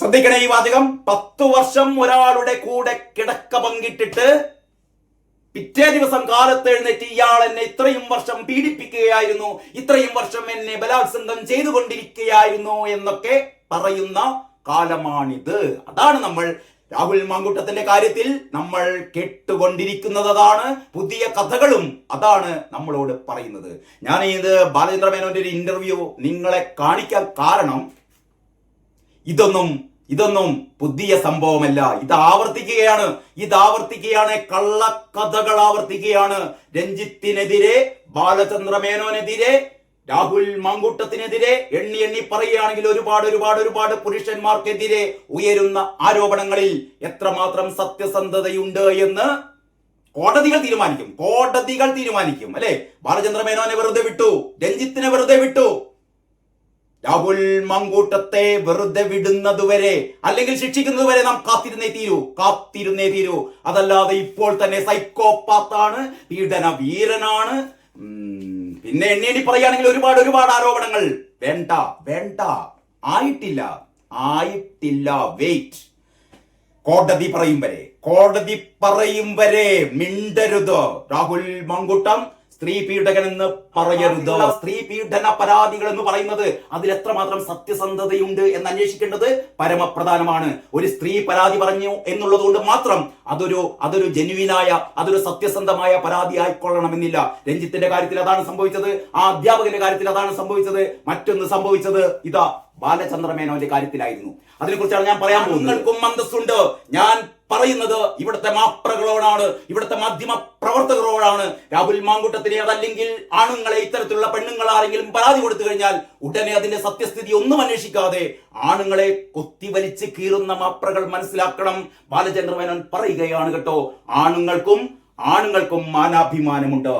ശ്രദ്ധിക്കണേ ഈ വാചകം. പത്തു വർഷം ഒരാളുടെ കൂടെ കിടക്ക പങ്കിട്ടിട്ട് പിറ്റേ ദിവസം കാലത്ത് എഴുന്നേറ്റ് ഇയാൾ എന്നെ ഇത്രയും വർഷം പീഡിപ്പിക്കുകയായിരുന്നു ഇത്രയും വർഷം എന്നെ ബലാത്സംഗം ചെയ്തുകൊണ്ടിരിക്കുകയായിരുന്നു എന്നൊക്കെ പറയുന്ന കാലമാണിത്. അതാണ് നമ്മൾ രാഹുൽ മാങ്കുട്ടത്തിന്റെ കാര്യത്തിൽ നമ്മൾ കേട്ടുകൊണ്ടിരിക്കുന്നത്. അതാണ് പുതിയ കഥകളും അതാണ് നമ്മളോട് പറയുന്നത്. ഞാൻ ഇത് ബാലചന്ദ്ര മേനോന്റെ ഒരു ഇന്റർവ്യൂ നിങ്ങളെ കാണിക്കാൻ കാരണം ഇതൊന്നും ഇതൊന്നും പുതിയ സംഭവമല്ല. ഇത് ആവർത്തിക്കുകയാണ്. ഇത് ആവർത്തിക്കുകയാണ്. കള്ളക്കഥകൾ ആവർത്തിക്കുകയാണ്. രഞ്ജിത്തിനെതിരെ ബാലചന്ദ്ര മേനോനെതിരെ രാഹുൽ മാങ്കൂട്ടത്തിനെതിരെ എണ്ണി എണ്ണി പറയുകയാണെങ്കിൽ ഒരുപാട് ഒരുപാട് ഒരുപാട് പുരുഷന്മാർക്കെതിരെ ഉയരുന്ന ആരോപണങ്ങളിൽ എത്രമാത്രം സത്യസന്ധതയുണ്ട് എന്ന് കോടതികൾ തീരുമാനിക്കും. കോടതികൾ തീരുമാനിക്കും. അല്ലെ? ബാലചന്ദ്ര മേനോനെ വെറുതെ വിട്ടു. രഞ്ജിത്തിനെ വെറുതെ വിട്ടു. രാഹുൽ മങ്കൂട്ടത്തെ വെറുതെ വിടുന്നതുവരെ അല്ലെങ്കിൽ ശിക്ഷിക്കുന്നതുവരെ നാം കാത്തിരുന്നേ തീരൂ കാത്തിരുന്നേ തീരൂ. അതല്ലാതെ ഇപ്പോൾ തന്നെ സൈക്കോപാത്താണ് പീഡന വീരനാണ് പിന്നെ എണ്ണി എണ്ണി പറയുകയാണെങ്കിൽ ഒരുപാട് ഒരുപാട് ആരോപണങ്ങൾ. വേണ്ട വേണ്ട. ആയിട്ടില്ല ആയിട്ടില്ല. വെയിറ്റ് കോടതി പറയും വരെ കോടതി പറയും വരെ മിണ്ടരുത്. രാഹുൽ മങ്കുട്ടം സ്ത്രീ പീഡകൻ എന്ന് പറയരുത്. സ്ത്രീ പീഡന പരാതികൾ എന്ന് പറയുന്നത് അതിൽ എത്രമാത്രം സത്യസന്ധതയുണ്ട് എന്ന് അന്വേഷിക്കേണ്ടത് പരമപ്രധാനമാണ്. ഒരു സ്ത്രീ പരാതി പറഞ്ഞു എന്നുള്ളത് കൊണ്ട് മാത്രം അതൊരു അതൊരു ജെനുവിനായ അതൊരു സത്യസന്ധമായ പരാതി ആയിക്കൊള്ളണമെന്നില്ല. രഞ്ജിത്തിന്റെ കാര്യത്തിൽ അതാണ് സംഭവിച്ചത്. ആ അധ്യാപകന്റെ കാര്യത്തിൽ അതാണ് സംഭവിച്ചത്. മറ്റൊന്ന് സംഭവിച്ചത് ഇതാ ബാലചന്ദ്രമേനോന്റെ കാര്യത്തിലായിരുന്നു. അതിനെക്കുറിച്ചാണ് ഞാൻ പറയാൻ പോകുന്നത്. നിങ്ങൾക്കും മന്ദസ്സുണ്ട്. ഞാൻ പറയുന്നത് ഇവിടുത്തെ മാപ്രകളോടാണ് ഇവിടുത്തെ മാധ്യമ പ്രവർത്തകരോടാണ്. രാഹുൽ മാങ്കൂട്ടത്തിനെ അതല്ലെങ്കിൽ ആണുങ്ങളെ ഇത്തരത്തിലുള്ള പെണ്ണുങ്ങൾ ആരെങ്കിലും പരാതി കൊടുത്തു കഴിഞ്ഞാൽ ഉടനെ അതിന്റെ സത്യസ്ഥിതി ഒന്നും അന്വേഷിക്കാതെ ആണുങ്ങളെ കൊത്തിവലിച്ച് കീറുന്ന മാപ്രകൾ മനസ്സിലാക്കണം. ബാലചന്ദ്രമേനോൻ പറയുകയാണ് കേട്ടോ ആണുങ്ങൾക്കും ആണുങ്ങൾക്കും മാനാഭിമാനമുണ്ട്.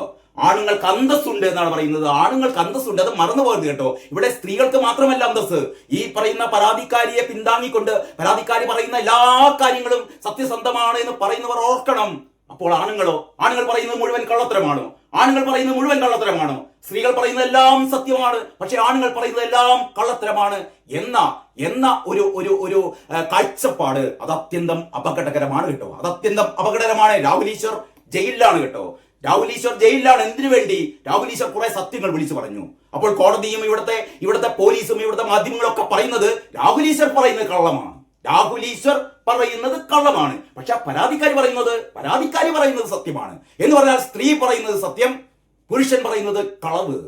ആണുങ്ങൾക്ക് അന്തസ്സുണ്ട് എന്നാണ് പറയുന്നത്. ആണുങ്ങൾക്ക് അന്തസ്സുണ്ട്. അത് മറന്നു പോകരുത് കേട്ടോ. ഇവിടെ സ്ത്രീകൾക്ക് മാത്രമല്ല അന്തസ്സ്. ഈ പറയുന്ന പരാതിക്കാരിയെ പിന്താങ്ങിക്കൊണ്ട് പരാതിക്കാരി പറയുന്ന എല്ലാ കാര്യങ്ങളും സത്യസന്ധമാണ് എന്ന് പറയുന്നവർ ഓർക്കണം. അപ്പോൾ ആണുങ്ങളോ? ആണുങ്ങൾ പറയുന്നത് മുഴുവൻ കള്ളത്തരമാണോ? ആണുങ്ങൾ പറയുന്നത് മുഴുവൻ കള്ളത്തരമാണ്? സ്ത്രീകൾ പറയുന്നത് എല്ലാം സത്യമാണ്. പക്ഷെ ആണുങ്ങൾ പറയുന്നത് എല്ലാം കള്ളത്തരമാണ്. എന്ന എന്ന ഒരു ഒരു ഒരു കാഴ്ചപ്പാട് അത് അത്യന്തം അപകടകരമാണ് കേട്ടോ. അത് അത്യന്തം അപകടകരമാണ്. രാഹുൽ ഈശ്വർ ജയിലിലാണ് കേട്ടോ. രാഹുൽ ഈശ്വർ ജയിലിലാണ് എന്തിനു വേണ്ടി? രാഹുൽ ഈശ്വർ കുറെ സത്യങ്ങൾ വിളിച്ചു പറഞ്ഞു. അപ്പോൾ കോടതിയും ഇവിടുത്തെ ഇവിടുത്തെ പോലീസും ഇവിടുത്തെ മാധ്യമങ്ങളും ഒക്കെ പറയുന്നത് രാഹുൽ ഈശ്വർ പറയുന്നത് കള്ളമാണ്. രാഹുൽ ഈശ്വർ പറയുന്നത് കള്ളമാണ്. പക്ഷെ പരാതിക്കാരി പറയുന്നത് പരാതിക്കാരി പറയുന്നത് സത്യമാണ്. എന്ന് പറഞ്ഞാൽ സ്ത്രീ പറയുന്നത് സത്യം പുരുഷൻ പറയുന്നത് കളവ്.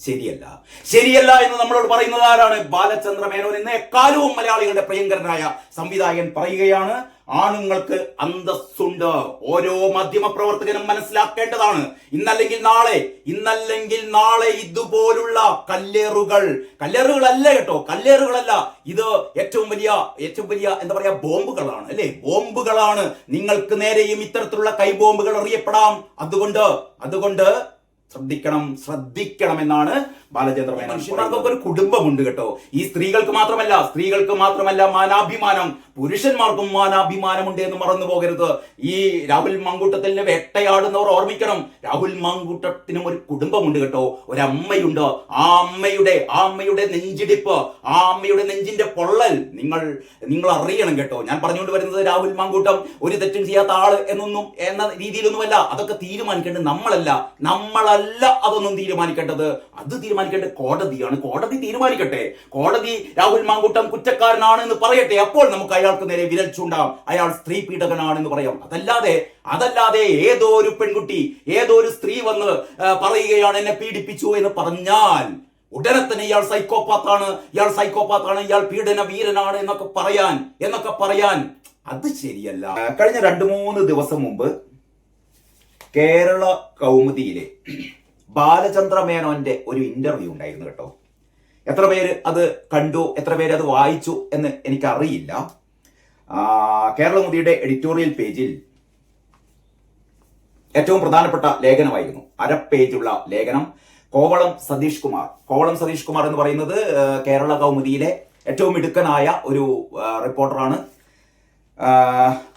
ശരിയല്ല. ശരിയല്ല എന്ന് നമ്മളോട് പറയുന്നത് ആരാണ്? ബാലചന്ദ്ര മേനോൻ എന്ന എക്കാലവും മലയാളികളുടെ പ്രിയങ്കരനായ സംവിധായകൻ പറയുകയാണ് ആണുങ്ങൾക്ക് അന്തസ്സുണ്ട്. ഓരോ മാധ്യമ പ്രവർത്തകനും മനസ്സിലാക്കേണ്ടതാണ്. ഇന്നല്ലെങ്കിൽ നാളെ ഇന്നല്ലെങ്കിൽ നാളെ ഇതുപോലുള്ള കല്ലേറുകൾ. കല്ലേറുകളല്ല കേട്ടോ കല്ലേറുകളല്ല. ഇത് ഏറ്റവും വലിയ ഏറ്റവും വലിയ എന്താ പറയാ ബോംബുകളാണ് അല്ലെ? ബോംബുകളാണ്. നിങ്ങൾക്ക് നേരെയും ഇത്തരത്തിലുള്ള കൈബോംബുകൾ അറിയപ്പെടാം അതുകൊണ്ട് അതുകൊണ്ട് ശ്രദ്ധിക്കണം ശ്രദ്ധിക്കണം എന്നാണ് ബാലചന്ദ്ര മനുഷ്യന്മാർക്കൊക്കെ ഒരു കുടുംബമുണ്ട് കേട്ടോ. ഈ സ്ത്രീകൾക്ക് മാത്രമല്ല സ്ത്രീകൾക്ക് മാത്രമല്ല മാനാഭിമാനം. പുരുഷന്മാർക്കും മാനാഭിമാനമുണ്ട് എന്ന് മറന്നു പോകരുത്. ഈ രാഹുൽ മാങ്കൂട്ടത്തിനെ വേട്ടയാടുന്നവർ ഓർമ്മിക്കണം. രാഹുൽ മാങ്കൂട്ടത്തിനും ഒരു കുടുംബമുണ്ട് കേട്ടോ. ഒരമ്മയുണ്ട്. ആ അമ്മയുടെ ആ അമ്മയുടെ നെഞ്ചിടിപ്പ് ആ അമ്മയുടെ നെഞ്ചിന്റെ പൊള്ളൽ നിങ്ങൾ നിങ്ങൾ അറിയണം കേട്ടോ. ഞാൻ പറഞ്ഞുകൊണ്ട് വരുന്നത് രാഹുൽ മാങ്കൂട്ടം ഒരു തെറ്റും ചെയ്യാത്ത ആൾ എന്നൊന്നും എന്ന രീതിയിലൊന്നുമല്ല. അതൊക്കെ തീരുമാനിക്കേണ്ടത് നമ്മളല്ല. നമ്മളല്ല അതൊന്നും തീരുമാനിക്കേണ്ടത്. അത് തീരുമാനിക്കേണ്ടത് കോടതിയാണ്. കോടതി തീരുമാനിക്കട്ടെ. കോടതി രാഹുൽ മാങ്കൂട്ടം കുറ്റക്കാരനാണ് എന്ന് പറയട്ടെ. അപ്പോൾ നമുക്ക് അയാൾക്ക് നേരെ വിരൽ ചൂണ്ടാം. അയാൾ സ്ത്രീ പീഡകനാണെന്ന് പറയാം. അതല്ലാതെ അതല്ലാതെ ഏതോ ഒരു പെൺകുട്ടി ഏതോ ഒരു സ്ത്രീ വന്ന് പറയുകയാണ് എന്നെ പീഡിപ്പിച്ചു എന്ന് പറഞ്ഞാൽ ഉടനെ തന്നെ ഇയാൾ സൈക്കോപാത്താണ്. ഇയാൾ സൈക്കോപാത്താണ്. ഇയാൾ പീഡന വീരനാണ് എന്നൊക്കെ പറയാൻ എന്നൊക്കെ പറയാൻ. അത് ശരിയല്ല. കഴിഞ്ഞ രണ്ടു മൂന്ന് ദിവസം മുമ്പ് കേരള കൗമുദിയിലെ ബാലചന്ദ്ര മേനോന്റെ ഒരു ഇന്റർവ്യൂ ഉണ്ടായിരുന്നു കേട്ടോ. എത്ര പേര് അത് കണ്ടു എത്ര പേര് അത് വായിച്ചു എന്ന് എനിക്കറിയില്ല. കേരളമുദിയുടെ കേരള മുദിയുടെ എഡിറ്റോറിയൽ പേജിൽ ഏറ്റവും പ്രധാനപ്പെട്ട ലേഖനമായിരുന്നു. അര പേജുള്ള ലേഖനം. കോവളം സതീഷ് കുമാർ. കോവളം സതീഷ് കുമാർ എന്ന് പറയുന്നത് കേരള കൗമുദിയിലെ ഏറ്റവും മിടുക്കനായ ഒരു റിപ്പോർട്ടറാണ്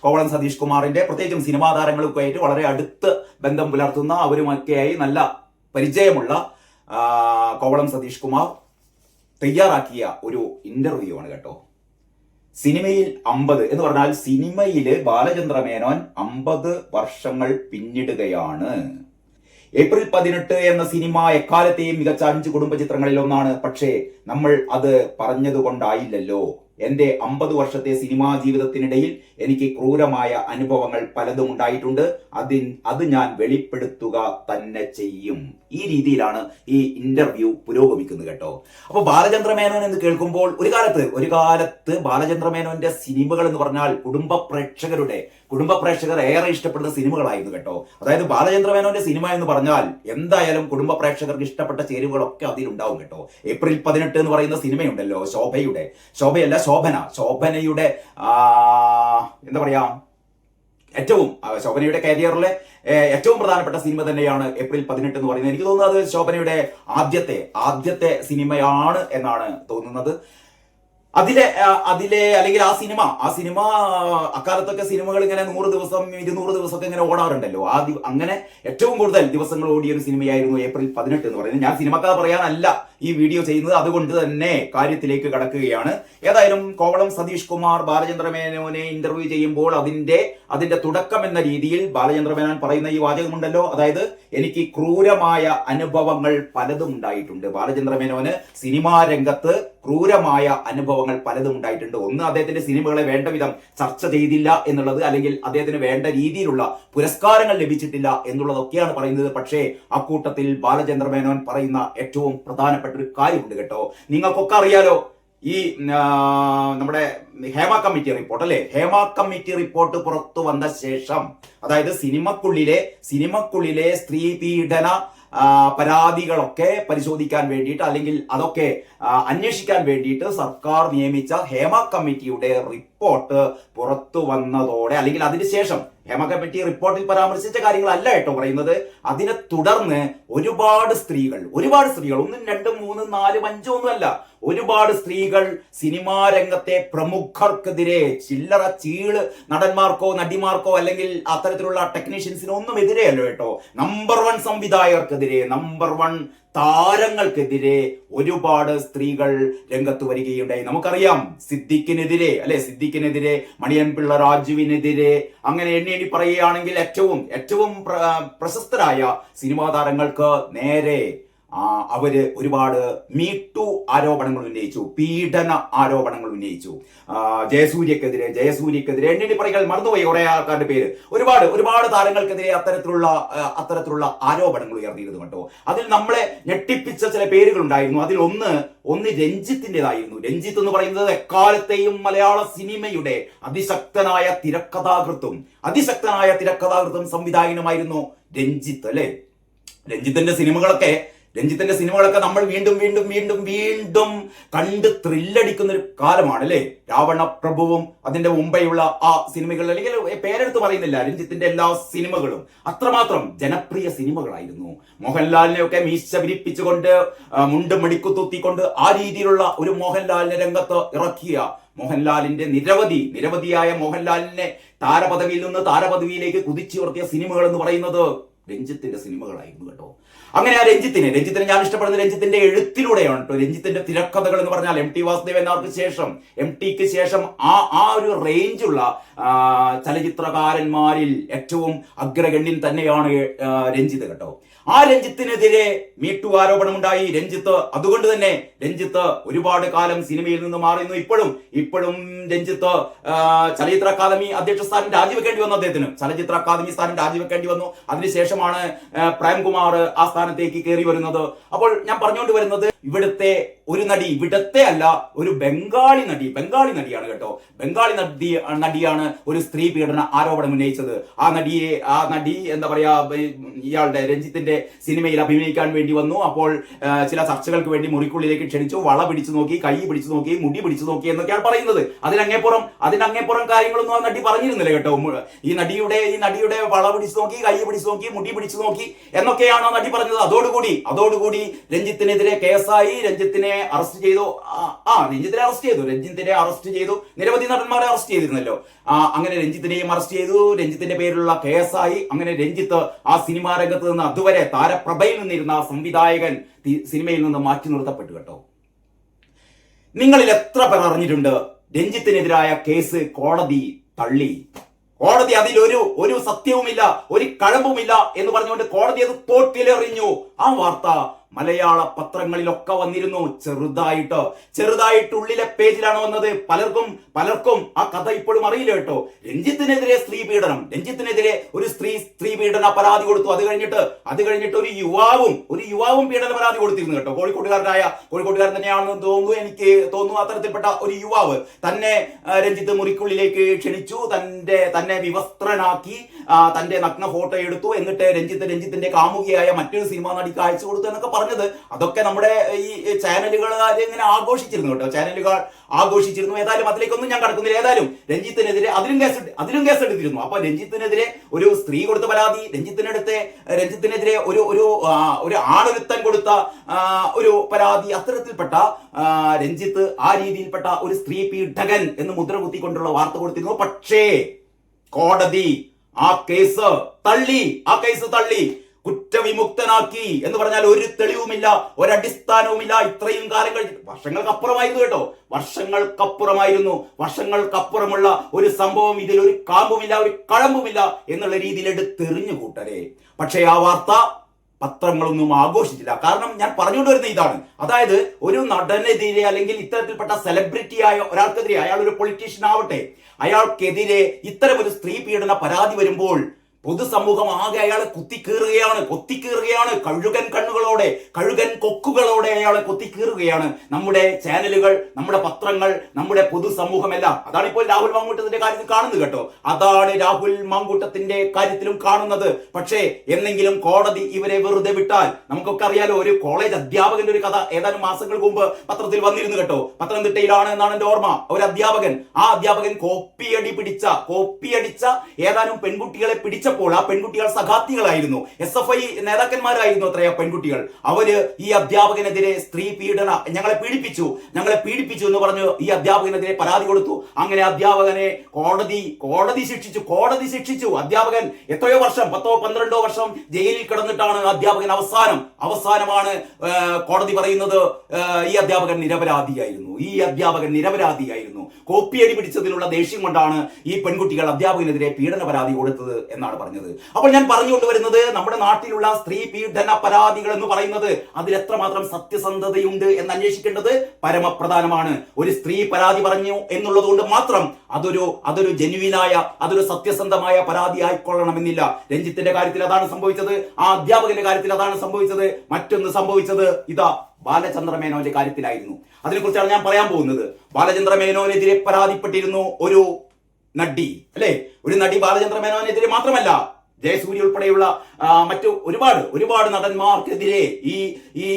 കോവളം സതീഷ് കുമാറിന്റെ പ്രത്യേകിച്ചും സിനിമാ താരങ്ങളൊക്കെ ആയിട്ട് വളരെ അടുത്ത് ബന്ധം പുലർത്തുന്ന അവരുമൊക്കെയായി നല്ല പരിചയമുള്ള കോവളം സതീഷ് കുമാർ തയ്യാറാക്കിയ ഒരു ഇന്റർവ്യൂ ആണ് കേട്ടോ. സിനിമയിൽ അമ്പത് എന്ന് പറഞ്ഞാൽ സിനിമയിൽ ബാലചന്ദ്ര മേനോൻ അമ്പത് വർഷങ്ങൾ പിന്നിടുകയാണ്. ഏപ്രിൽ പതിനെട്ട് എന്ന സിനിമ എക്കാലത്തെയും മികച്ച അഞ്ച് കുടുംബ ചിത്രങ്ങളിൽ ഒന്നാണ്. പക്ഷേ നമ്മൾ അത് പറഞ്ഞതുകൊണ്ടായില്ലല്ലോ. എന്റെ അമ്പത് വർഷത്തെ സിനിമാ ജീവിതത്തിനിടയിൽ എനിക്ക് ക്രൂരമായ അനുഭവങ്ങൾ പലതും ഉണ്ടായിട്ടുണ്ട്. അതിൻ അത് ഞാൻ വെളിപ്പെടുത്തുക തന്നെ ചെയ്യും. ഈ രീതിയിലാണ് ഈ ഇന്റർവ്യൂ പുരോഗമിക്കുന്നത് കേട്ടോ. അപ്പൊ ബാലചന്ദ്രമേനോൻ എന്ന് കേൾക്കുമ്പോൾ ഒരു കാലത്ത് ഒരു കാലത്ത് ബാലചന്ദ്രമേനോന്റെ സിനിമകൾ എന്ന് പറഞ്ഞാൽ കുടുംബ പ്രേക്ഷകരുടെ കുടുംബ പ്രേക്ഷകർ ഏറെ ഇഷ്ടപ്പെടുന്ന സിനിമകളായിരുന്നു കേട്ടോ. അതായത് ബാലചന്ദ്രമേനോന്റെ സിനിമ എന്ന് പറഞ്ഞാൽ എന്തായാലും കുടുംബ പ്രേക്ഷകർക്ക് ഇഷ്ടപ്പെട്ട ചേരുവകളൊക്കെ അതിലുണ്ടാവും കേട്ടോ. ഏപ്രിൽ പതിനെട്ട് എന്ന് പറയുന്ന സിനിമയുണ്ടല്ലോ ശോഭയുടെ. ശോഭയല്ല ശോഭന. ശോഭനയുടെ എന്താ പറയാ ഏറ്റവും ശോഭനയുടെ കരിയറിലെ ഏറ്റവും പ്രധാനപ്പെട്ട സിനിമ തന്നെയാണ് ഏപ്രിൽ പതിനെട്ട് എന്ന് പറയുന്നത്. എനിക്ക് തോന്നുന്നത് ശോഭനയുടെ ആദ്യത്തെ ആദ്യത്തെ സിനിമയാണ് എന്നാണ് തോന്നുന്നത്. അതിലെ അതിലെ അല്ലെങ്കിൽ ആ സിനിമ ആ സിനിമ അക്കാലത്തൊക്കെ സിനിമകൾ ഇങ്ങനെ നൂറ് ദിവസം ഇരുന്നൂറ് ദിവസമൊക്കെ ഇങ്ങനെ ഓടാറുണ്ടല്ലോ. ആ അങ്ങനെ ഏറ്റവും കൂടുതൽ ദിവസങ്ങൾ ഓടിയ ഒരു സിനിമയായിരുന്നു ഏപ്രിൽ പതിനെട്ട് എന്ന് പറയുന്നത്. ഞാൻ സിനിമക്കഥ പറയാനല്ല ഈ വീഡിയോ ചെയ്യുന്നത്. അതുകൊണ്ട് തന്നെ കാര്യത്തിലേക്ക് കടക്കുകയാണ്. ഏതായാലും കോവളം സതീഷ് കുമാർ ബാലചന്ദ്രമേനോനെ ഇന്റർവ്യൂ ചെയ്യുമ്പോൾ അതിന്റെ അതിന്റെ തുടക്കം എന്ന രീതിയിൽ ബാലചന്ദ്രമേനോൻ പറയുന്ന ഈ വാചകമുണ്ടല്ലോ. അതായത് എനിക്ക് ക്രൂരമായ അനുഭവങ്ങൾ പലതും ഉണ്ടായിട്ടുണ്ട്. ബാലചന്ദ്രമേനോന് സിനിമാ രംഗത്ത് ക്രൂരമായ അനുഭവങ്ങൾ പലതും ഉണ്ടായിട്ടുണ്ട്. ഒന്ന് അദ്ദേഹത്തിന്റെ സിനിമകളെ വേണ്ട വിധം ചർച്ച ചെയ്തില്ല എന്നുള്ളത് അല്ലെങ്കിൽ അദ്ദേഹത്തിന് വേണ്ട രീതിയിലുള്ള പുരസ്കാരങ്ങൾ ലഭിച്ചിട്ടില്ല എന്നുള്ളതൊക്കെയാണ് പറയുന്നത്. പക്ഷേ അക്കൂട്ടത്തിൽ ബാലചന്ദ്ര മേനോൻ പറയുന്ന ഏറ്റവും പ്രധാനപ്പെട്ട ഒരു കാര്യമുണ്ട് കേട്ടോ. നിങ്ങൾക്കൊക്കെ അറിയാലോ ഈ നമ്മുടെ ഹേമ കമ്മിറ്റി റിപ്പോർട്ട് അല്ലെ? ഹേമ കമ്മിറ്റി റിപ്പോർട്ട് പുറത്തു വന്ന ശേഷം അതായത് സിനിമക്കുള്ളിലെ സിനിമക്കുള്ളിലെ സ്ത്രീ പീഡന പരാതികളൊക്കെ പരിശോധിക്കാൻ വേണ്ടിയിട്ട് അല്ലെങ്കിൽ അതൊക്കെ അന്വേഷിക്കാൻ വേണ്ടിയിട്ട് സർക്കാർ നിയമിച്ച ഹേമ കമ്മിറ്റിയുടെ റിപ്പോർട്ട് പുറത്തു വന്നതോടെ അല്ലെങ്കിൽ അതിനുശേഷം ഹേമ കമ്മിറ്റി റിപ്പോർട്ടിൽ പരാമർശിച്ച കാര്യങ്ങളല്ല കേട്ടോ പറയുന്നത്. അതിനെ തുടർന്ന് ഒരുപാട് സ്ത്രീകൾ ഒരുപാട് സ്ത്രീകൾ ഒന്നും രണ്ടും മൂന്നും നാലും അഞ്ചും ഒന്നുമല്ല ഒരുപാട് സ്ത്രീകൾ സിനിമാ രംഗത്തെ പ്രമുഖർക്കെതിരെ ചില്ലറ ചീൾ നടന്മാർക്കോ നടിമാർക്കോ അല്ലെങ്കിൽ അത്തരത്തിലുള്ള ടെക്നീഷ്യൻസിനോ ഒന്നും എതിരെയല്ലോ കേട്ടോ. നമ്പർ വൺ സംവിധായകർക്കെതിരെ നമ്പർ വൺ താരങ്ങൾക്കെതിരെ ഒരുപാട് സ്ത്രീകൾ രംഗത്ത് വരികയുണ്ടായി. നമുക്കറിയാം സിദ്ദിഖിനെതിരെ അല്ലെ? സിദ്ദിഖിനെതിരെ മണിയൻപിള്ള രാജുവിനെതിരെ അങ്ങനെ എണ്ണി എണ്ണി പറയുകയാണെങ്കിൽ ഏറ്റവും ഏറ്റവും പ്രശസ്തരായ സിനിമാ താരങ്ങൾക്ക് നേരെ അവർ ഒരുപാട് മീട്ടു ആരോപണങ്ങൾ ഉന്നയിച്ചു പീഡന ആരോപണങ്ങൾ ഉന്നയിച്ചു. ജയസൂര്യക്കെതിരെ ജയസൂര്യക്കെതിരെ എണ്ണി പറയുകൾ മറന്നുപോയി കുറെ ആൾക്കാരുടെ പേര്. ഒരുപാട് ഒരുപാട് താരങ്ങൾക്കെതിരെ അത്തരത്തിലുള്ള അത്തരത്തിലുള്ള ആരോപണങ്ങൾ ഉയർന്നിരുന്നു കേട്ടോ. അതിൽ നമ്മളെ ഞെട്ടിപ്പിച്ച ചില പേരുകൾ ഉണ്ടായിരുന്നു അതിൽ ഒന്ന് ഒന്ന് രഞ്ജിത്തിന്റെതായിരുന്നു. രഞ്ജിത്ത് എന്ന് പറയുന്നത് എക്കാലത്തെയും മലയാള സിനിമയുടെ അതിശക്തനായ തിരക്കഥാകൃത്തും അതിശക്തനായ തിരക്കഥാകൃത്തും സംവിധായകനുമായിരുന്നു രഞ്ജിത്ത് അല്ലെ? രഞ്ജിത്തിന്റെ സിനിമകളൊക്കെ രഞ്ജിത്തിന്റെ സിനിമകളൊക്കെ നമ്മൾ വീണ്ടും വീണ്ടും വീണ്ടും വീണ്ടും കണ്ട് ത്രില്ലടിക്കുന്ന ഒരു കാലമാണ് അല്ലേ രാവണ പ്രഭുവും അതിന്റെ മുമ്പെയുള്ള ആ സിനിമകൾ അല്ലെങ്കിൽ പേരെടുത്ത് പറയുന്നില്ല രഞ്ജിത്തിന്റെ എല്ലാ സിനിമകളും. അത്രമാത്രം ജനപ്രിയ സിനിമകളായിരുന്നു. മോഹൻലാലിനെ ഒക്കെ മീശ വിരിപ്പിച്ചുകൊണ്ട് മുണ്ടും മടിക്കുത്തൂത്തിക്കൊണ്ട് ആ രീതിയിലുള്ള ഒരു മോഹൻലാലിനെ രംഗത്ത് ഇറക്കിയ മോഹൻലാലിന്റെ നിരവധി നിരവധിയായ മോഹൻലാലിനെ താരപദവിയിൽ നിന്ന് താരപദവിയിലേക്ക് കുതിച്ചുയർത്തിയ സിനിമകൾ എന്ന് പറയുന്നത് രഞ്ജിത്തിന്റെ സിനിമകളായിരുന്നു കേട്ടോ. അങ്ങനെ ആ രഞ്ജിത്തിനെ രഞ്ജിത്തിനെ ഞാൻ ഇഷ്ടപ്പെടുന്ന രഞ്ജിത്തിന്റെ എഴുത്തിലൂടെയാണ് കേട്ടോ. രഞ്ജിത്തിന്റെ തിരക്കഥകൾ എന്ന് പറഞ്ഞാൽ എം ടി വാസുദേവനാർക്ക് ശേഷം എം ടിക്ക് ശേഷം ആ ആ ഒരു റേഞ്ചുള്ള ചലച്ചിത്രകാരന്മാരിൽ ഏറ്റവും അഗ്രഗണ്യൻ തന്നെയാണ് രഞ്ജിത് കേട്ടോ. ആ രഞ്ജിത്തിനെതിരെ മീട്ടു ആരോപണമുണ്ടായി. രഞ്ജിത്ത് അതുകൊണ്ട് തന്നെ രഞ്ജിത്ത് ഒരുപാട് കാലം സിനിമയിൽ നിന്ന് മാറുന്നു ഇപ്പോഴും ഇപ്പോഴും രഞ്ജിത്ത് ചലച്ചിത്ര അക്കാദമി അധ്യക്ഷ സ്ഥാനം രാജിവെക്കേണ്ടി വന്നു അദ്ദേഹത്തിന്. ചലച്ചിത്ര അക്കാദമി സ്ഥാനം രാജിവെക്കേണ്ടി വന്നു. അതിനുശേഷമാണ് പ്രേംകുമാർ ആ സ്ഥാനത്തേക്ക് കയറി വരുന്നത്. അപ്പോൾ ഞാൻ പറഞ്ഞുകൊണ്ട് വരുന്നത് ഇവിടുത്തെ ഒരു നടി ഇവിടത്തെ അല്ല ഒരു ബംഗാളി നടി ബംഗാളി നടിയാണ് കേട്ടോ. ബംഗാളി നടി നടിയാണ് ഒരു സ്ത്രീ പീഡന ആരോപണം ഉന്നയിച്ചത്. ആ നടിയെ ആ നടി എന്താ പറയാ ഇയാളുടെ രഞ്ജിത്തിന്റെ സിനിമയിൽ അഭിനയിക്കാൻ വേണ്ടി വന്നു. അപ്പോൾ ചില ചർച്ചകൾക്ക് വേണ്ടി മുറിക്കുള്ളിലേക്ക് ക്ഷണിച്ചു. വള പിടിച്ചു നോക്കി കൈ പിടിച്ചു നോക്കി മുടി പിടിച്ചു നോക്കി എന്നൊക്കെയാണ് പറയുന്നത്. അതിനങ്ങേപ്പുറം അതിനങ്ങേപ്പുറം കാര്യങ്ങളൊന്നും ആ നടി പറഞ്ഞിരുന്നില്ല കേട്ടോ. ഈ നടിയുടെ ഈ നടിയുടെ വള പിടിച്ചു നോക്കി കൈ പിടിച്ചു നോക്കി മുടി പിടിച്ചു നോക്കി എന്നൊക്കെയാണ് ആ നടി പറഞ്ഞത്. അതോടുകൂടി അതോടുകൂടി രഞ്ജിത്തിനെതിരെ കേസായി രഞ്ജിത്തിനെ അറസ്റ്റ് ചെയ്തു. ആ, രഞ്ജിത്തിനെ അറസ്റ്റ് ചെയ്തു. രഞ്ജിത്തിനെ അറസ്റ്റ് ചെയ്തു. നിരവധി നടന്മാരെ അറസ്റ്റ് ചെയ്തിരുന്നല്ലോ. അങ്ങനെ രഞ്ജിത്തിനെയും അറസ്റ്റ് ചെയ്തു. രഞ്ജിത്തിന്റെ പേരിലുള്ള കേസായി അങ്ങനെ രഞ്ജിത്ത് ആ സിനിമാ രംഗത്ത് നിന്ന് അതുവരെ താരപ്രഭയിൽ നിന്നിരുന്ന സംവിധായകൻ സിനിമയിൽ നിന്ന് മാറ്റി നിർത്തപ്പെട്ടു കേട്ടോ. നിങ്ങളിൽ എത്ര പേർ അറിഞ്ഞിട്ടുണ്ട് രഞ്ജിത്തിനെതിരായ കേസ് കോടതി തള്ളി? കോടതി അതിൽ ഒരു ഒരു സത്യവുമില്ല ഒരു കഴമ്പുമില്ല എന്ന് പറഞ്ഞുകൊണ്ട് കോടതി അത് തോട്ടിലെറിഞ്ഞു. ആ വാർത്ത മലയാള പത്രങ്ങളിലൊക്കെ വന്നിരുന്നു. ചെറുതായിട്ട് ചെറുതായിട്ട് ഉള്ളിലെ പേജിലാണ് വന്നത്. പലർക്കും പലർക്കും ആ കഥ ഇപ്പോഴും അറിയില്ല കേട്ടോ. രഞ്ജിത്തിനെതിരെ സ്ത്രീ പീഡനം. രഞ്ജിത്തിനെതിരെ ഒരു സ്ത്രീ സ്ത്രീ പീഡന പരാതി കൊടുത്തു. അത് കഴിഞ്ഞിട്ട് അത് കഴിഞ്ഞിട്ട് ഒരു യുവാവും ഒരു യുവാവും പീഡന പരാതി കൊടുത്തിരുന്നു കേട്ടോ. കോഴിക്കോട്ടുകാരനായ കോഴിക്കോട്ടുകാരൻ തന്നെയാണെന്ന് തോന്നുന്നു എനിക്ക് തോന്നുന്നു അത്തരത്തിൽപ്പെട്ട ഒരു യുവാവ് തന്നെ രഞ്ജിത്ത് മുറിക്കുള്ളിലേക്ക് ക്ഷണിച്ചു. തന്റെ തന്നെ വിവസ്ത്രനാക്കി തന്റെ നഗ്ന ഫോട്ടോ എടുത്തു. എന്നിട്ട് രഞ്ജിത്ത് രഞ്ജിത്തിന്റെ കാമുകിയായ മറ്റൊരു സിനിമാ നടിക്ക് അയച്ചു കൊടുത്തു എന്നൊക്കെ പറഞ്ഞത്. അതൊക്കെ നമ്മുടെ ഈ ചാനലുകൾ ഇങ്ങനെ ആഘോഷിച്ചിരുന്നു കേട്ടോ. ചാനലുകൾ ആഘോഷിച്ചിരുന്നു. ഏതായാലും അതിലേക്കൊന്നും ഞാൻ കടക്കുന്നില്ല. ഏതായാലും രഞ്ജിത്തിനെതിരെ അതിലും കേസ് അതിലും കേസ് എടുത്തിരുന്നു. അപ്പൊ രഞ്ജിത്തിനെതിരെ ഒരു സ്ത്രീ കൊടുത്ത പരാതി രഞ്ജിത്തിനടുത്ത് രഞ്ജിത്തിനെതിരെ ഒരു ഒരു ഒരു ആണൊരുത്തൻ കൊടുത്ത ഒരു പരാതി അത്തരത്തിൽപ്പെട്ട രഞ്ജിത്ത് ആ രീതിയിൽപ്പെട്ട ഒരു സ്ത്രീ പീഡകൻ എന്ന് മുദ്ര കുത്തിക്കൊണ്ടുള്ള വാർത്ത കൊടുത്തിരുന്നു. പക്ഷേ കോടതി ആ കേസ് തള്ളി ആ കേസ് തള്ളി. കുറ്റവിമുക്തനാക്കി എന്ന് പറഞ്ഞാൽ ഒരു തെളിവുമില്ല ഒരടിസ്ഥാനവുമില്ല. ഇത്രയും കാലം കഴിഞ്ഞിട്ട് വർഷങ്ങൾക്കപ്പുറമായിരുന്നു കേട്ടോ. വർഷങ്ങൾക്കപ്പുറമായിരുന്നു. വർഷങ്ങൾക്കപ്പുറമുള്ള ഒരു സംഭവം ഇതിൽ ഒരു കാമ്പുമില്ല ഒരു കഴമ്പുമില്ല എന്നുള്ള രീതിയിൽ എടുത്തെറിഞ്ഞു കൂട്ടരെ. പക്ഷേ ആ വാർത്ത പത്രങ്ങളൊന്നും ആഘോഷിച്ചില്ല കാരണം ഞാൻ പറഞ്ഞുകൊണ്ട് വരുന്ന ഇതാണ്. അതായത് ഒരു നടനെതിരെ അല്ലെങ്കിൽ ഇത്തരത്തിൽപ്പെട്ട സെലിബ്രിറ്റി ആയ ഒരാൾക്കെതിരെ അയാൾ ഒരു പൊളിറ്റീഷ്യൻ ആവട്ടെ. അയാൾക്കെതിരെ ഇത്തരം ഒരു സ്ത്രീ പീഡന പരാതി വരുമ്പോൾ പൊതുസമൂഹം ആകെ അയാളെ കുത്തിക്കീറുകയാണ് കൊത്തിക്കീറുകയാണ്. കഴുകൻ കണ്ണുകളോടെ കഴുകൻ കൊക്കുകളോടെ അയാളെ കൊത്തിക്കീറുകയാണ്. നമ്മുടെ ചാനലുകൾ നമ്മുടെ പത്രങ്ങൾ നമ്മുടെ പൊതുസമൂഹമെല്ലാം. അതാണ് ഇപ്പോൾ രാഹുൽ മാങ്കൂട്ടത്തിന്റെ കാര്യത്തിൽ കാണുന്നത് കേട്ടോ. അതാണ് രാഹുൽ മാങ്കൂട്ടത്തിന്റെ കാര്യത്തിലും കാണുന്നത്. പക്ഷേ എന്നെങ്കിലും കോടതി ഇവരെ വെറുതെ വിട്ടാൽ നമുക്കൊക്കെ അറിയാലോ ഒരു കോളേജ് അധ്യാപകന്റെ ഒരു കഥ ഏതാനും മാസങ്ങൾക്ക് മുമ്പ് പത്രത്തിൽ വന്നിരുന്നു കേട്ടോ. പത്തനംതിട്ടയിലാണ് എന്നാണ് എന്റെ ഓർമ്മ. ഒരു അധ്യാപകൻ ആ അധ്യാപകൻ കോപ്പിയടി പിടിച്ച കോപ്പിയടിച്ച ഏതാനും പെൺകുട്ടികളെ പിടിച്ചപ്പോൾ ആ പെൺകുട്ടികൾ സഖാത്തികളായിരുന്നു. എസ് എഫ് ഐ നേതാക്കന്മാരായിരുന്നു അത്ര ആ പെൺകുട്ടികൾ. അവർ ഈ അധ്യാപകനെതിരെ സ്ത്രീ പീഡന ഞങ്ങളെ പീഡിപ്പിച്ചു. ഞങ്ങളെ പീഡിപ്പിച്ചു എന്ന് പറഞ്ഞു ഈ അധ്യാപകനെതിരെ പരാതി കൊടുത്തു. അങ്ങനെ അധ്യാപകനെ കോടതി കോടതി ശിക്ഷിച്ചു കോടതി ശിക്ഷിച്ചു. അധ്യാപകൻ എത്രയോ വർഷം പത്തോ പന്ത്രണ്ടോ വർഷം ജയിലിൽ കിടന്നിട്ടാണ് അധ്യാപകൻ അവസാനം അവസാനമാണ് കോടതി പറയുന്നത് ഈ അധ്യാപകൻ നിരപരാധിയായിരുന്നു. ഈ അധ്യാപകൻ നിരപരാധിയായിരുന്നു. കോപ്പിയടി പിടിച്ചതിനുള്ള ദേഷ്യം കൊണ്ടാണ് ഈ പെൺകുട്ടികൾ അധ്യാപകനെതിരെ പീഡന പരാതി കൊടുത്തത് എന്നാണ് പറഞ്ഞത്. അപ്പോൾ ഞാൻ പറഞ്ഞുകൊണ്ടുവരുന്നത് നമ്മുടെ നാട്ടിലുള്ള സ്ത്രീ പീഡന പരാതികൾ എന്ന് പറയുന്നത് അതിൽ എത്രമാത്രം സത്യസന്ധതയുണ്ട് എന്ന് അന്വേഷിക്കേണ്ടത് പരമപ്രധാനമാണ്. ഒരു സ്ത്രീ പരാതി പറഞ്ഞു എന്നുള്ളത് കൊണ്ട് മാത്രം അതൊരു അതൊരു ജെന്യുവിനായ അതൊരു സത്യസന്ധമായ പരാതി ആയിക്കൊള്ളണമെന്നില്ല. രഞ്ജിത്തിന്റെ കാര്യത്തിൽ അതാണ് സംഭവിച്ചത് ആ അധ്യാപകന്റെ കാര്യത്തിൽ അതാണ് സംഭവിച്ചത്. മറ്റൊന്ന് സംഭവിച്ചത് ഇതാ ബാലചന്ദ്ര മേനോന്റെ കാര്യത്തിലായിരുന്നു. അതിനെക്കുറിച്ചാണ് ഞാൻ പറയാൻ പോകുന്നത്. ബാലചന്ദ്ര മേനോനെതിരെ പരാതിപ്പെട്ടിരുന്നു ഒരു നടി അല്ലെ? ഒരു നടി ബാലചന്ദ്ര മേനോനെതിരെ മാത്രമല്ല ജയസൂര്യ ഉൾപ്പെടെയുള്ള മറ്റു ഒരുപാട് ഒരുപാട് നടന്മാർക്കെതിരെ ഈ ഈ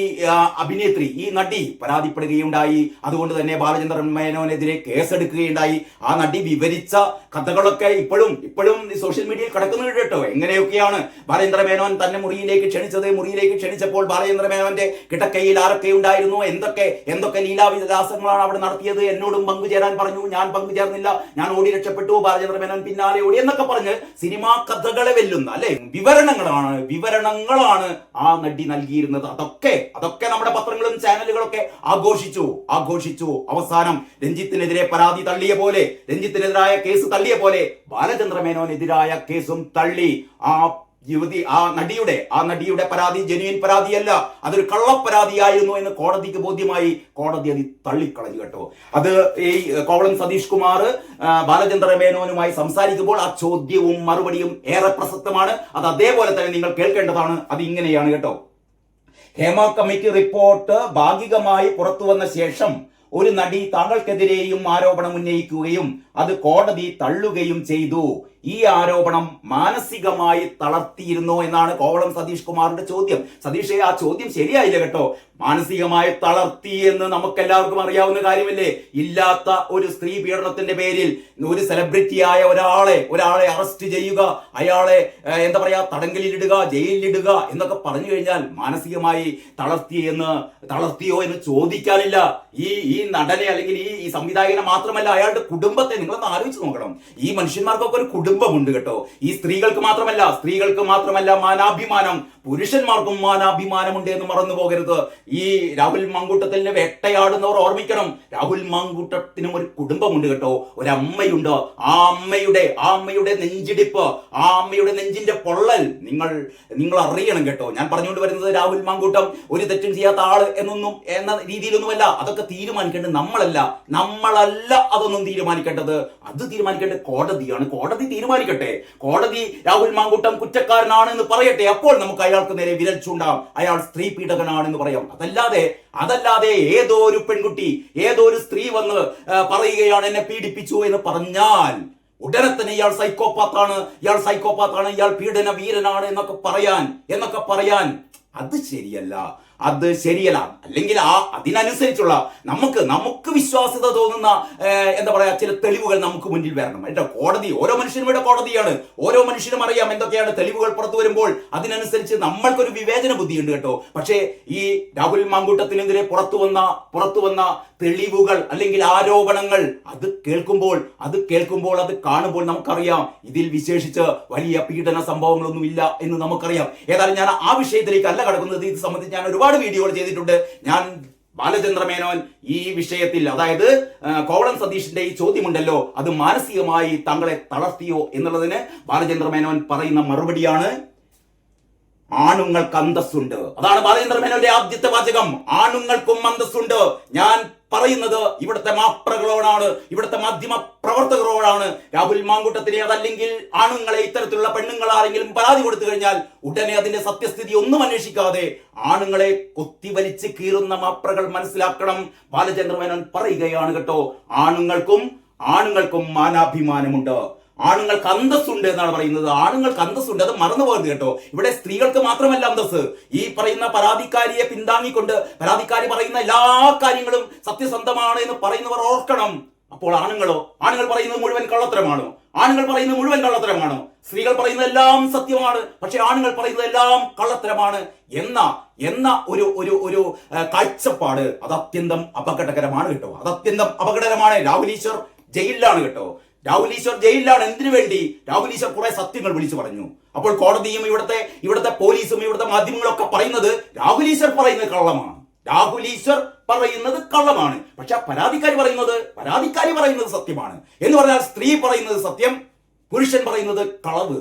അഭിനേത്രി ഈ നടി പരാതിപ്പെടുകയുണ്ടായി. അതുകൊണ്ട് തന്നെ ബാലചന്ദ്രൻ മേനോനെതിരെ കേസെടുക്കുകയുണ്ടായി. ആ നടി വിവരിച്ച കഥകളൊക്കെ ഇപ്പോഴും ഇപ്പോഴും സോഷ്യൽ മീഡിയയിൽ കിടക്കുന്നു കേട്ടോ. എങ്ങനെയൊക്കെയാണ് ബാലചന്ദ്ര മേനോൻ തന്നെ മുറിയിലേക്ക് ക്ഷണിച്ചത്? മുറിയിലേക്ക് ക്ഷണിച്ചപ്പോൾ ബാലചന്ദ്ര മേനോന്റെ കിടക്കയിൽ ആരൊക്കെ ഉണ്ടായിരുന്നു? എന്തൊക്കെ എന്തൊക്കെ ലീലാവിലാസങ്ങളാണ് അവിടെ നടത്തിയത്? എന്നോടും പങ്കുചേരാൻ പറഞ്ഞു. ഞാൻ പങ്കുചേർന്നില്ല ഞാൻ ഓടി രക്ഷപ്പെട്ടു. ബാലചന്ദ്ര മേനോൻ പിന്നാലെ ഓടി എന്നൊക്കെ പറഞ്ഞ് സിനിമാ കഥകളെ വെല്ലുന്ന അല്ലെ? വിവരണങ്ങളാണ്. വിവരണങ്ങളാണ് ആ നടി നൽകിയിരുന്നത്. അതൊക്കെ അതൊക്കെ നമ്മുടെ പത്രങ്ങളും ചാനലുകളൊക്കെ ആഘോഷിച്ചു. ആഘോഷിച്ചു. അവസാനം രഞ്ജിത്തിനെതിരെ പരാതി തള്ളിയ പോലെ രഞ്ജിത്തിനെതിരായ കേസ് തള്ളിയ പോലെ ബാലചന്ദ്ര മേനോനെതിരായ കേസും തള്ളി. ആ യുവതി ആ നടിയുടെ ആ നടിയുടെ പരാതി ജനുവിൻ പരാതിയല്ല. അതൊരു കള്ളപ്പരാതിയായിരുന്നു എന്ന് കോടതിക്ക് ബോധ്യമായി കോടതി അത് തള്ളിക്കളഞ്ഞു കേട്ടോ. അത് ഈ കോവളം സതീഷ് കുമാർ ബാലചന്ദ്ര മേനോനുമായി സംസാരിക്കുമ്പോൾ ആ ചോദ്യവും മറുപടിയും ഏറെ പ്രസക്തമാണ്. അത് അതേപോലെ തന്നെ നിങ്ങൾ കേൾക്കേണ്ടതാണ്. അത് ഇങ്ങനെയാണ് കേട്ടോ. ഹേമ കമ്മിറ്റി റിപ്പോർട്ട് ഭാഗികമായി പുറത്തു വന്ന ശേഷം ഒരു നടി താങ്കൾക്കെതിരെയും ആരോപണം ഉന്നയിക്കുകയും അത് കോടതി തള്ളുകയും ചെയ്തു. ഈ ആരോപണം മാനസികമായി തളർത്തിയിരുന്നോ എന്നാണ് കോവളം സതീഷ് കുമാറിന്റെ ചോദ്യം. സതീഷെ ആ ചോദ്യം ശരിയായില്ല കേട്ടോ. മാനസികമായി തളർത്തി എന്ന് നമുക്കെല്ലാവർക്കും അറിയാവുന്ന കാര്യമല്ലേ? ഇല്ലാത്ത ഒരു സ്ത്രീ പീഡനത്തിന്റെ പേരിൽ ഒരു സെലിബ്രിറ്റിയായ ഒരാളെ ഒരാളെ അറസ്റ്റ് ചെയ്യുക അയാളെ എന്താ പറയാ തടങ്കലിലിടുക ജയിലിലിടുക എന്നൊക്കെ പറഞ്ഞു കഴിഞ്ഞാൽ മാനസികമായി തളർത്തി എന്ന് തളർത്തിയോ എന്ന് ചോദിക്കാനില്ല. ഈ ഈ നടനെ അല്ലെങ്കിൽ ഈ സംവിധായകനെ മാത്രമല്ല അയാളുടെ കുടുംബത്തെ നിങ്ങളൊന്ന് ആലോചിച്ച് നോക്കണം. ഈ മനുഷ്യന്മാർക്കൊക്കെ ഒരു കുടുംബമുണ്ട് കേട്ടോ. ഈ സ്ത്രീകൾക്ക് മാത്രമല്ല സ്ത്രീകൾക്ക് മാത്രമല്ല മാനാഭിമാനം. പുരുഷന്മാർക്കും മാനാഭിമാനമുണ്ട് എന്ന് മറന്നു പോകരുത്. ഈ രാഹുൽ മാങ്കൂട്ടത്തിനെ വേട്ടയാടുന്നവർ ഓർമ്മിക്കണം. രാഹുൽ മാങ്കൂട്ടത്തിനും ഒരു കുടുംബമുണ്ട് കേട്ടോ. ഒരു അമ്മയുണ്ട് ആ അമ്മയുടെ ആ അമ്മയുടെ നെഞ്ചിടിപ്പ് ആ അമ്മയുടെ നെഞ്ചിന്റെ പൊള്ളൽ നിങ്ങൾ നിങ്ങൾ അറിയണം കേട്ടോ. ഞാൻ പറഞ്ഞുകൊണ്ട് വരുന്നത് രാഹുൽ മാങ്കൂട്ടം ഒരു തെറ്റും ചെയ്യാത്ത ആൾ എന്നൊന്നും എന്ന രീതിയിലൊന്നുമല്ല. അതൊക്കെ തീരുമാനിക്കേണ്ടത് നമ്മളല്ല. നമ്മളല്ല അതൊന്നും തീരുമാനിക്കേണ്ടത്. അത് തീരുമാനിക്കേണ്ടത് കോടതിയാണ്. കോടതി തീരുമാനിക്കട്ടെ. കോടതി രാഹുൽ മാങ്കൂട്ടം കുറ്റക്കാരനാണ് എന്ന് പറയട്ടെ. അപ്പോൾ നമുക്ക് അയാൾക്ക് നേരെ വിരൽ ചൂണ്ടാം. അയാൾ സ്ത്രീ പീഡകനാണെന്ന് പറയാം. അതല്ലാതെ അതല്ലാതെ ഏതോ ഒരു പെൺകുട്ടി ഏതോ ഒരു സ്ത്രീ വന്ന് പറയുകയാണ് എന്നെ പീഡിപ്പിച്ചു എന്ന് പറഞ്ഞാൽ ഉടനെ തന്നെ ഇയാൾ സൈക്കോപാത്താണ്. ഇയാൾ സൈക്കോപാത്താണ്. ഇയാൾ പീഡന വീരനാണ് എന്നൊക്കെ പറയാൻ എന്നൊക്കെ പറയാൻ. അത് ശരിയല്ല. അത് ശരിയല്ല. അല്ലെങ്കിൽ ആ അതിനനുസരിച്ചുള്ള നമുക്ക് നമുക്ക് വിശ്വാസ്യത തോന്നുന്ന എന്താ പറയാ ചില തെളിവുകൾ നമുക്ക് മുന്നിൽ വരണം. കേട്ടോ കോടതി ഓരോ മനുഷ്യനും ഇവിടെ കോടതിയാണ്. ഓരോ മനുഷ്യനും അറിയാം എന്തൊക്കെയാണ് തെളിവുകൾ പുറത്തു വരുമ്പോൾ. അതിനനുസരിച്ച് നമ്മൾക്കൊരു വിവേചന ബുദ്ധി ഉണ്ട് കേട്ടോ. പക്ഷേ ഈ രാഹുൽ മാങ്കൂട്ടത്തിനെതിരെ പുറത്തു വന്ന പുറത്തു വന്ന തെളിവുകൾ അല്ലെങ്കിൽ ആരോപണങ്ങൾ അത് കേൾക്കുമ്പോൾ അത് കേൾക്കുമ്പോൾ അത് കാണുമ്പോൾ നമുക്കറിയാം ഇതിൽ വിശേഷിച്ച് വലിയ പീഡന സംഭവങ്ങളൊന്നും ഇല്ല എന്ന് നമുക്കറിയാം. ഏതായാലും ഞാൻ ആ വിഷയത്തിലേക്ക് അല്ല കടക്കുന്നത്. ഇത് സംബന്ധിച്ച് ഞാൻ ഒരുപാട് വീഡിയോകൾ ചെയ്തിട്ടുണ്ട്. ഞാൻ ബാലചന്ദ്രമേനോൻ ഈ വിഷയത്തിൽ അതായത് കോവളം സതീഷിന്റെ ഈ ചോദ്യമുണ്ടല്ലോ അത് മാനസികമായി തങ്ങളെ തളർത്തിയോ എന്നുള്ളതിന് ബാലചന്ദ്രമേനോൻ പറയുന്ന മറുപടിയാണ് ആണുങ്ങൾക്ക് അന്തസ്സുണ്ട്. അതാണ് ബാലചന്ദ്രമേനോന്റെ ആദ്യത്തെ വാചകം ആണുങ്ങൾക്കും അന്തസ്സുണ്ട്. ഞാൻ പറയുന്നത് ഇവിടുത്തെ മാപ്രകളോടാണ് ഇവിടുത്തെ മാധ്യമ പ്രവർത്തകരോടാണ്. രാഹുൽ മാങ്കൂട്ടത്തിനെ അതല്ലെങ്കിൽ ആണുങ്ങളെ ഇത്തരത്തിലുള്ള പെണ്ണുങ്ങളാരെങ്കിലും പരാതി കൊടുത്തു കഴിഞ്ഞാൽ ഉടനെ അതിന്റെ സത്യസ്ഥിതി ഒന്നും അന്വേഷിക്കാതെ ആണുങ്ങളെ കൊത്തിവലിച്ച് കീറുന്ന മാപ്രകൾ മനസ്സിലാക്കണം. ബാലചന്ദ്രമേനോൻ പറയുകയാണ് കേട്ടോ ആണുങ്ങൾക്കും ആണുങ്ങൾക്കും മാനാഭിമാനമുണ്ട്. ആണുങ്ങൾക്ക് അന്തസ്സുണ്ട് എന്നാണ് പറയുന്നത്. ആണുങ്ങൾക്ക് അന്തസ്സുണ്ട്. അത് മറന്നു പോകരുത് കേട്ടോ. ഇവിടെ സ്ത്രീകൾക്ക് മാത്രമല്ല അന്തസ് ഈ പറയുന്ന പരാതിക്കാരിയെ പിന്താങ്ങിക്കൊണ്ട് പരാതിക്കാരി പറയുന്ന എല്ലാ കാര്യങ്ങളും സത്യസന്ധമാണ് എന്ന് പറയുന്നവർ ഓർക്കണം. അപ്പോൾ ആണുങ്ങളോ? ആണുങ്ങൾ പറയുന്നത് മുഴുവൻ കള്ളത്തരമാണോ? ആണുങ്ങൾ പറയുന്നത് മുഴുവൻ കള്ളത്തരമാണോ? സ്ത്രീകൾ പറയുന്നത് എല്ലാം സത്യമാണ്. പക്ഷെ ആണുങ്ങൾ പറയുന്നത് എല്ലാം കള്ളത്തരമാണ്. എന്ന എന്ന ഒരു ഒരു ഒരു കാഴ്ചപ്പാട് അത് അത്യന്തം അപകടകരമാണ് കേട്ടോ. അത് അത്യന്തം അപകടകരമാണ്. രാഹുൽ ഈശ്വർ ജയിലിലാണ് കേട്ടോ. രാഹുൽ ഈശ്വർ ജയിലിലാണ് എന്തിനു വേണ്ടി? രാഹുൽ ഈശ്വർ കുറെ സത്യങ്ങൾ വിളിച്ചു പറഞ്ഞു. അപ്പോൾ കോടതിയും ഇവിടുത്തെ ഇവിടുത്തെ പോലീസും ഇവിടുത്തെ മാധ്യമങ്ങളൊക്കെ പറയുന്നത് രാഹുൽ ഈശ്വർ പറയുന്നത് കള്ളമാണ്. രാഹുൽ ഈശ്വർ പറയുന്നത് കള്ളമാണ്. പക്ഷെ പരാതിക്കാരി പറയുന്നത് പരാതിക്കാരി പറയുന്നത് സത്യമാണ്. എന്ന് പറഞ്ഞാൽ സ്ത്രീ പറയുന്നത് സത്യം പുരുഷൻ പറയുന്നത് കളവ്.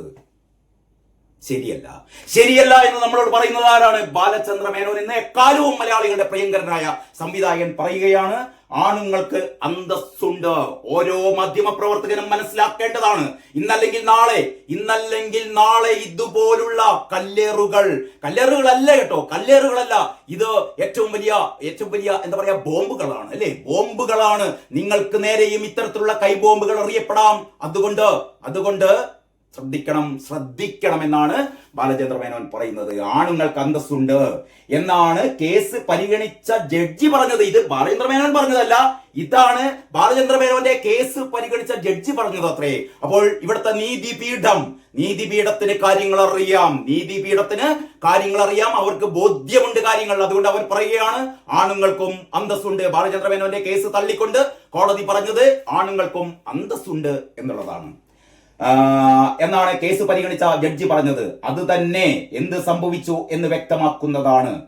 ശരിയല്ല. ശരിയല്ല എന്ന് നമ്മളോട് പറയുന്നത് ആരാണ്? ബാലചന്ദ്ര മേനോൻ എന്ന എക്കാലവും മലയാളികളുടെ പ്രിയങ്കരനായ സംവിധായകൻ പറയുകയാണ് ആണുങ്ങൾക്ക് അന്തസ്സുണ്ട്. ഓരോ മാധ്യമ പ്രവർത്തകനും മനസ്സിലാക്കേണ്ടതാണ്. ഇന്നല്ലെങ്കിൽ നാളെ ഇന്നല്ലെങ്കിൽ നാളെ ഇതുപോലുള്ള കല്ലേറുകൾ. കല്ലേറുകളല്ല കേട്ടോ കല്ലേറുകളല്ല. ഇത് ഏറ്റവും വലിയ ഏറ്റവും വലിയ എന്താ പറയാ ബോംബുകളാണ് അല്ലേ? ബോംബുകളാണ്. നിങ്ങൾക്ക് നേരെയും ഇത്തരത്തിലുള്ള കൈബോംബുകൾ അറിയപ്പെടാം. അതുകൊണ്ട് അതുകൊണ്ട് ശ്രദ്ധിക്കണം ശ്രദ്ധിക്കണം എന്നാണ് ബാലചന്ദ്ര മേനോൻ പറയുന്നത്. ആണുങ്ങൾക്ക് അന്തസ്സുണ്ട്. എന്നാണ് കേസ് പരിഗണിച്ച ജഡ്ജി പറഞ്ഞത്. ഇത് ബാലചന്ദ്ര മേനോൻ പറഞ്ഞതല്ല. ഇതാണ് ബാലചന്ദ്ര മേനോന്റെ കേസ് പരിഗണിച്ച ജഡ്ജി പറഞ്ഞത് അത്രേ. അപ്പോൾ ഇവിടുത്തെ നീതിപീഠം നീതിപീഠത്തിന് കാര്യങ്ങൾ അറിയാം. നീതിപീഠത്തിന് കാര്യങ്ങൾ അറിയാം. അവർക്ക് ബോധ്യമുണ്ട് കാര്യങ്ങൾ. അതുകൊണ്ട് അവർ പറയുകയാണ് ആണുങ്ങൾക്കും അന്തസ്സുണ്ട്. ബാലചന്ദ്ര മേനോന്റെ കേസ് തള്ളിക്കൊണ്ട് കോടതി പറഞ്ഞത് ആണുങ്ങൾക്കും അന്തസ്സുണ്ട് എന്നുള്ളതാണ്. എന്നാണ് കേസ് പരിഗണിച്ച ജഡ്ജി പറഞ്ഞത്. അത് തന്നെ എന്ത് സംഭവിച്ചു എന്ന് വ്യക്തമാക്കുന്നതാണ്.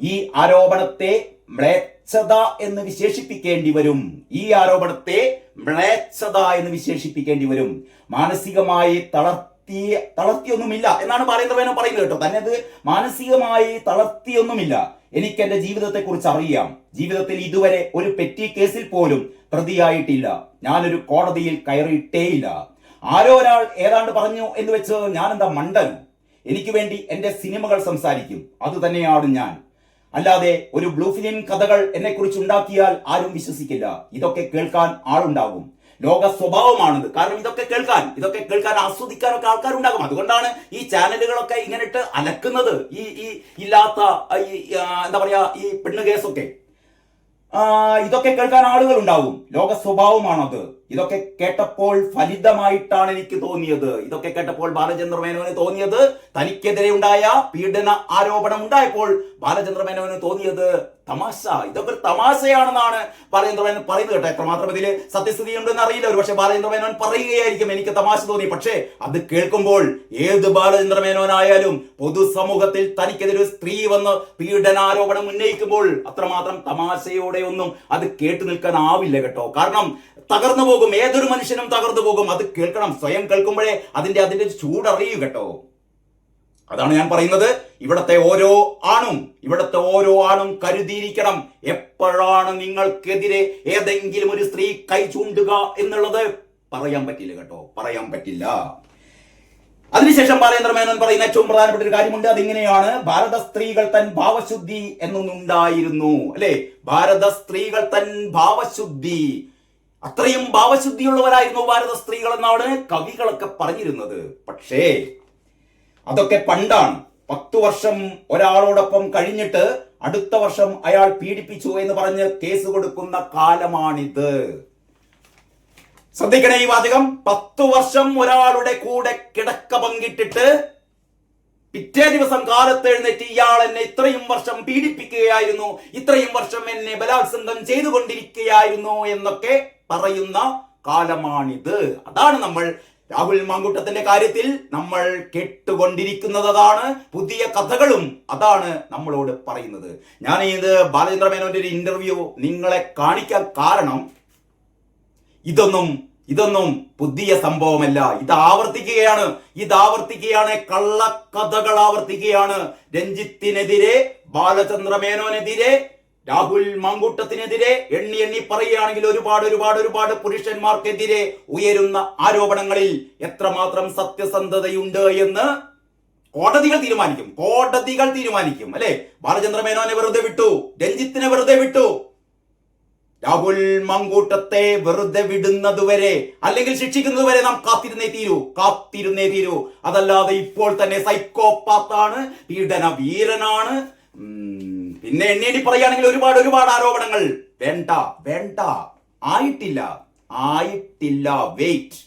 ഈ ആരോപണത്തെ മ്ലേച്ഛത എന്ന് വിശേഷിപ്പിക്കേണ്ടി വരും. ഈ ആരോപണത്തെ മ്ലേച്ഛത എന്ന് വിശേഷിപ്പിക്കേണ്ടി വരും. മാനസികമായി തളർത്തിയ തളർത്തിയൊന്നുമില്ല എന്നാണ് പറയുന്നവനും പറയുന്നത് കേട്ടോ. തന്നെ അത് മാനസികമായി തളർത്തിയൊന്നുമില്ല. എനിക്ക് എന്റെ ജീവിതത്തെ കുറിച്ച് അറിയാം. ജീവിതത്തിൽ ഇതുവരെ ഒരു പെറ്റി കേസിൽ പോലും പ്രതിയായിട്ടില്ല. ഞാനൊരു കോടതിയിൽ കയറിയിട്ടേയില്ല. ആരോ ഒരാൾ ഏതാണ്ട് പറഞ്ഞു എന്ന് വെച്ച് ഞാൻ എന്താ മണ്ടൻ? എനിക്ക് വേണ്ടി എന്റെ സിനിമകൾ സംസാരിക്കും. അത് തന്നെയാണ് ഞാൻ. അല്ലാതെ ഒരു ബ്ലൂ ഫിലിം കഥകൾ എന്നെ കുറിച്ച് ഉണ്ടാക്കിയാൽ ആരും വിശ്വസിക്കില്ല. ഇതൊക്കെ കേൾക്കാൻ ആളുണ്ടാകും. ലോക സ്വഭാവമാണിത്. കാരണം ഇതൊക്കെ കേൾക്കാൻ ഇതൊക്കെ കേൾക്കാൻ ആസ്വദിക്കാനൊക്കെ ആൾക്കാരുണ്ടാകും. അതുകൊണ്ടാണ് ഈ ചാനലുകളൊക്കെ ഇങ്ങനെ ഇട്ട് അലക്കുന്നത്. ഈ ഈ ഇല്ലാത്ത എന്താ പറയാ ഈ പെണ്ണ് കേസൊക്കെ. ഇതൊക്കെ കേൾക്കാൻ ആളുകൾ ഉണ്ടാവും ലോക സ്വഭാവമാണത്. ഇതൊക്കെ കേട്ടപ്പോൾ ഫലിതമായിട്ടാണ് എനിക്ക് തോന്നിയത്. ഇതൊക്കെ കേട്ടപ്പോൾ ബാലചന്ദ്ര മേനോന് തോന്നിയത് തനിക്കെതിരെ ഉണ്ടായ പീഡന ആരോപണം ഉണ്ടായപ്പോൾ ബാലചന്ദ്ര മേനോന് തോന്നിയത് തമാശ. ഇതൊക്കെ ഒരു തമാശയാണെന്നാണ് ബാലചന്ദ്രമേനോൻ പറയുന്നത് കേട്ടോ. എത്രമാത്രം ഇതിൽ സത്യസ്ഥിതി ഉണ്ടെന്ന് അറിയില്ല. ഒരു പക്ഷേ ബാലചന്ദ്രമേനോൻ പറയുകയായിരിക്കും എനിക്ക് തമാശ തോന്നി. പക്ഷേ അത് കേൾക്കുമ്പോൾ ഏത് ബാലചന്ദ്രമേനോനായാലും പൊതുസമൂഹത്തിൽ തനിക്കെതിരെ സ്ത്രീ വന്ന് പീഡനാരോപണം ഉന്നയിക്കുമ്പോൾ അത്രമാത്രം തമാശയോടെ ഒന്നും അത് കേട്ടു നിൽക്കാനാവില്ല കേട്ടോ. കാരണം തകർന്നു പോകും. ഏതൊരു മനുഷ്യനും തകർന്നു പോകും. അത് കേൾക്കണം. സ്വയം കേൾക്കുമ്പോഴേ അതിന്റെ അതിന്റെ ചൂടറിയൂ കേട്ടോ. അതാണ് ഞാൻ പറയുന്നത്. ഇവിടത്തെ ഓരോ ആണും ഇവിടത്തെ ഓരോ ആണും കരുതിയിരിക്കണം. എപ്പോഴാണ് നിങ്ങൾക്കെതിരെ ഏതെങ്കിലും ഒരു സ്ത്രീ കൈ ചൂണ്ടുക എന്നുള്ളത്? പറയാൻ പറ്റില്ല കേട്ടോ. പറയാൻ പറ്റില്ല. അതിനുശേഷം ബാലേന്ദ്ര മേനോൻ പറയുന്ന ഏറ്റവും പ്രധാനപ്പെട്ട ഒരു കാര്യമുണ്ട്. അതിങ്ങനെയാണ് ഭാരത സ്ത്രീകൾ തൻ ഭാവശുദ്ധി എന്നൊന്നുണ്ടായിരുന്നു അല്ലെ? ഭാരത സ്ത്രീകൾ തൻ ഭാവശുദ്ധി. അത്രയും ഭാവശുദ്ധിയുള്ളവരായിരുന്നു ഭാരത സ്ത്രീകൾ എന്നാണ് കവികളൊക്കെ പറഞ്ഞിരുന്നത്. പക്ഷേ അതൊക്കെ പണ്ടാണ്. പത്തു വർഷം ഒരാളോടൊപ്പം കഴിഞ്ഞിട്ട് അടുത്ത വർഷം അയാൾ പീഡിപ്പിച്ചു എന്ന് പറഞ്ഞ് കേസ് കൊടുക്കുന്ന കാലമാണിത്. ശ്രദ്ധിക്കണേ ഈ വാചകം. പത്തു വർഷം ഒരാളുടെ കൂടെ കിടക്ക പങ്കിട്ടിട്ട് പിറ്റേ ദിവസം കാലത്ത് എഴുന്നേറ്റ് ഇയാൾ എന്നെ ഇത്രയും വർഷം പീഡിപ്പിക്കുകയായിരുന്നു ഇത്രയും വർഷം എന്നെ ബലാത്സംഗം ചെയ്തുകൊണ്ടിരിക്കുകയായിരുന്നു എന്നൊക്കെ പറയുന്ന കാലമാണിത്. അതാണ് നമ്മൾ രാഹുൽ മാങ്കുട്ടത്തിന്റെ കാര്യത്തിൽ നമ്മൾ കേട്ടുകൊണ്ടിരിക്കുന്നത് അതാണ് പുതിയ കഥകളും അതാണ് നമ്മളോട് പറയുന്നത്. ഞാൻ ഇത് ബാലചന്ദ്ര മേനോന്റെ ഒരു ഇന്റർവ്യൂ നിങ്ങളെ കാണിക്കാൻ കാരണം ഇതൊന്നും ഇതൊന്നും പുതിയ സംഭവമല്ല. ഇത് ആവർത്തിക്കുകയാണ്. ഇത് ആവർത്തിക്കുകയാണ്. കള്ളക്കഥകൾ ആവർത്തിക്കുകയാണ്. രഞ്ജിത്തിനെതിരെ ബാലചന്ദ്ര മേനോനെതിരെ രാഹുൽ മാങ്കൂട്ടത്തിനെതിരെ എണ്ണി എണ്ണി പറയുകയാണെങ്കിൽ ഒരുപാട് ഒരുപാട് ഒരുപാട് പുരുഷന്മാർക്കെതിരെ ഉയരുന്ന ആരോപണങ്ങളിൽ എത്രമാത്രം സത്യസന്ധതയുണ്ട് എന്ന് കോടതികൾ തീരുമാനിക്കും. കോടതികൾ തീരുമാനിക്കും. അല്ലെ? ബാലചന്ദ്ര മേനോനെ വെറുതെ വിട്ടു. രഞ്ജിത്തിനെ വെറുതെ വിട്ടു. രാഹുൽ മങ്കൂട്ടത്തെ വെറുതെ വിടുന്നതുവരെ അല്ലെങ്കിൽ ശിക്ഷിക്കുന്നതുവരെ നാം കാത്തിരുന്നേ തീരൂ. കാത്തിരുന്നേ തീരൂ. അതല്ലാതെ ഇപ്പോൾ തന്നെ സൈക്കോപാത്താണ് പീഡന വീരനാണ് പിന്നെ എണ്ണി എണ്ണി പറയുകയാണെങ്കിൽ ഒരുപാട് ഒരുപാട് ആരോപണങ്ങൾ. വേണ്ട വേണ്ട. ആയിട്ടില്ല. ആയിട്ടില്ല. വെയിറ്റ്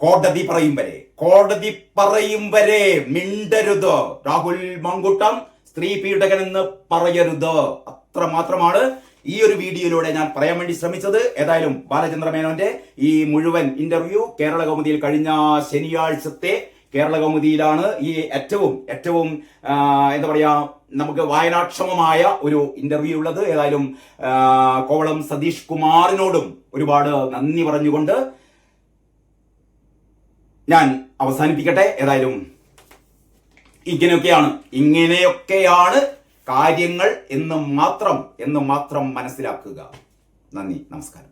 കോടതി പറയും വരെ. കോടതി പറയും വരെ. മിണ്ടരുത്. രാഹുൽ മങ്കുട്ടം സ്ത്രീ പീഡകൻ എന്ന് പറയരുത്. അത്ര മാത്രമാണ് ഈ ഒരു വീഡിയോയിലൂടെ ഞാൻ പറയാൻ വേണ്ടി ശ്രമിച്ചത്. ഏതായാലും ബാലചന്ദ്ര മേനോന്റെ ഈ മുഴുവൻ ഇന്റർവ്യൂ കേരള കൗമുദിയിൽ കഴിഞ്ഞ ശനിയാഴ്ചത്തെ കേരള കൗമുദിയിലാണ് ഈ ഏറ്റവും ഏറ്റവും എന്താ പറയാ നമുക്ക് വായനാക്ഷമമായ ഒരു ഇന്റർവ്യൂ ഉള്ളത്. ഏതായാലും കോവളം സതീഷ് കുമാറിനോടും ഒരുപാട് നന്ദി പറഞ്ഞുകൊണ്ട് ഞാൻ അവസാനിപ്പിക്കട്ടെ. ഏതായാലും ഇങ്ങനെയൊക്കെയാണ് ഇങ്ങനെയൊക്കെയാണ് കാര്യങ്ങൾ എന്ന് മാത്രം എന്ന് മാത്രം മനസ്സിലാക്കുക. നന്ദി നമസ്കാരം.